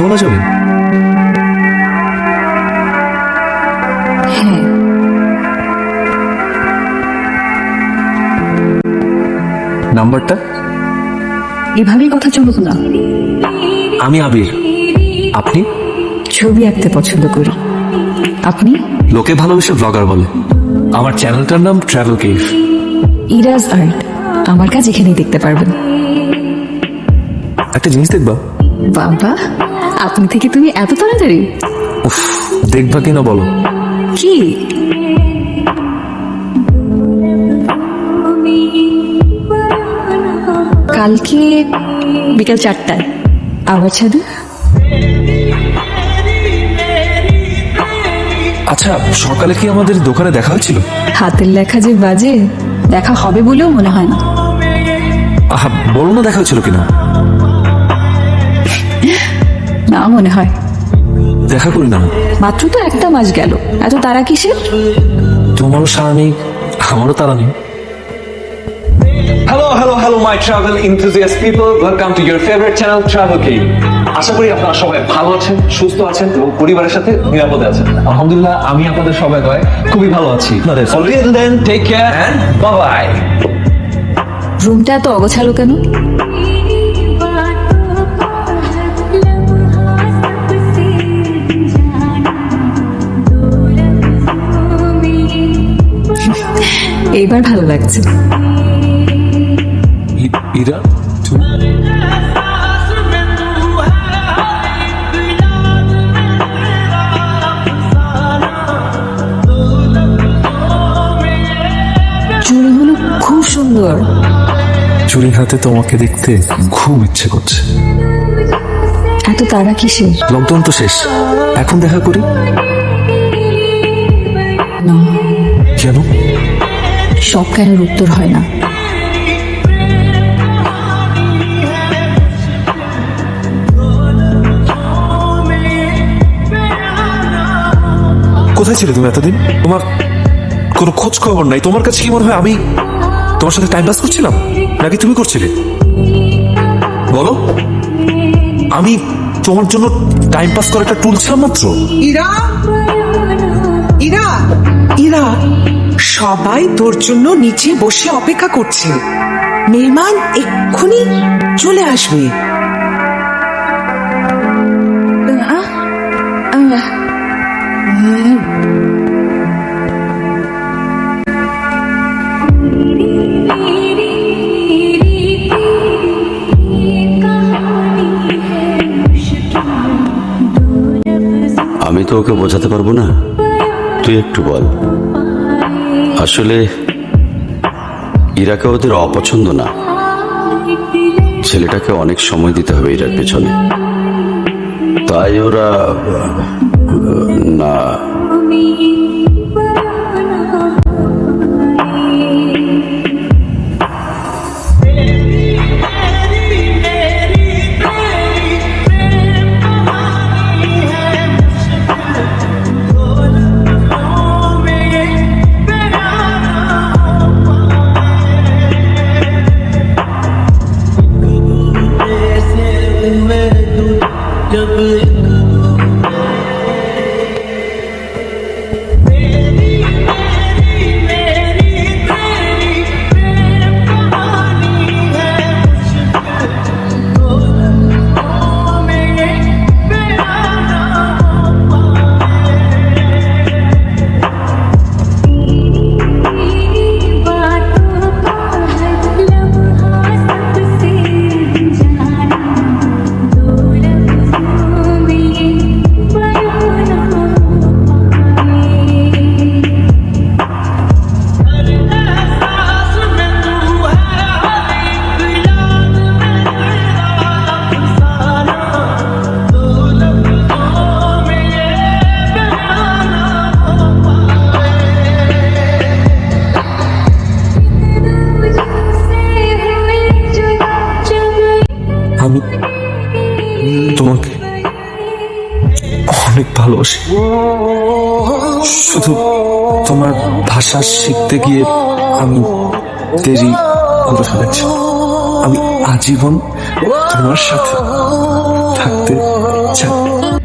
কথা বলা যাবে? হ্যাঁ। নাম্বারটা? এভাবেই কথা চলুক না। আমি আবির। আপনি? ছবি আঁকতে পছন্দ করি। আপনি? লোকে ভালোবেসে ব্লগার বলে। আমার চ্যানেলটার নাম ট্রাভেল কেভ ইরাজ আর্ট আমার কাজ এখানেই দেখতে পারবেন। একটা জিনিস দেখবা? বাবা? আপনি থেকে তুমি এত তাড়াতাড়ি? উফ দেখবা কিনা বলো? কি? কালকে বিকাল চারটায়। আবার ছাদে আচ্ছা সকালে কি আমাদের দোকানে দেখা হয়েছিল? হাতের লেখা যে বাজে দেখা হবে বলেও মনে হয় না। আহা বলো না দেখা হয়েছিল কিনা? না মনে হয়। দেখা করি না। মাত্র তো একটা মাস গেল। এত তারা কিসের? তোমারও সারা নেই আমারও তারা নেই। Hello hello hello my travel enthusiast people. Welcome to your favourite channel travel কি আশা করি আপনারা সবাই ভালো আছেন সুস্থ আছেন এবং পরিবারের সাথে নিরাপদে আছেন। আলহামদুলিল্লাহ আমি আপনাদের সবাই দয় খুবই ভালো আছি। Then take care and bye bye রুমটা এত অগোছালো কেন? এইবার ভালো লাগছে। ইরা খুব সুন্দর। চুরি হাতে তোমাকে দেখতে খুব ইচ্ছে করছে। এত তারা কিসের? লকডাউন তো শেষ। এখন দেখা করি। সব কেনের উত্তর হয় না। কোথায় ছিলে তুমি এতদিন? তোমার কোনো খোঁজ খবর নাই। তোমার কাছে কি মনে হয় আমি তোমার সাথে টাইম পাস করছিলাম? নাকি তুমি করছিলে? বলো। আমি তোমার জন্য টাইম পাস করার একটা টুল ছিলাম মাত্র। ইরা? ইরা? ইরা? সবাই তোর জন্য নিচে বসে অপেক্ষা করছে। মেহমান এক্ষুনি চলে আসবে। আমি তো ওকে বোঝাতে পারব না। তুই একটু বল। আসলে ইরাকে ওদের অপছন্দ না। ছেলেটাকে অনেক সময় দিতে হবে ইরার পেছনে। তাই ওরা, না। আমি তোমাকে অনেক ভালোবাসি। শুধু তোমার ভাষা শিখতে গিয়ে আমি দেরি করে ফেলেছি। আমি আজীবন তোমার সাথে থাকতে চাই।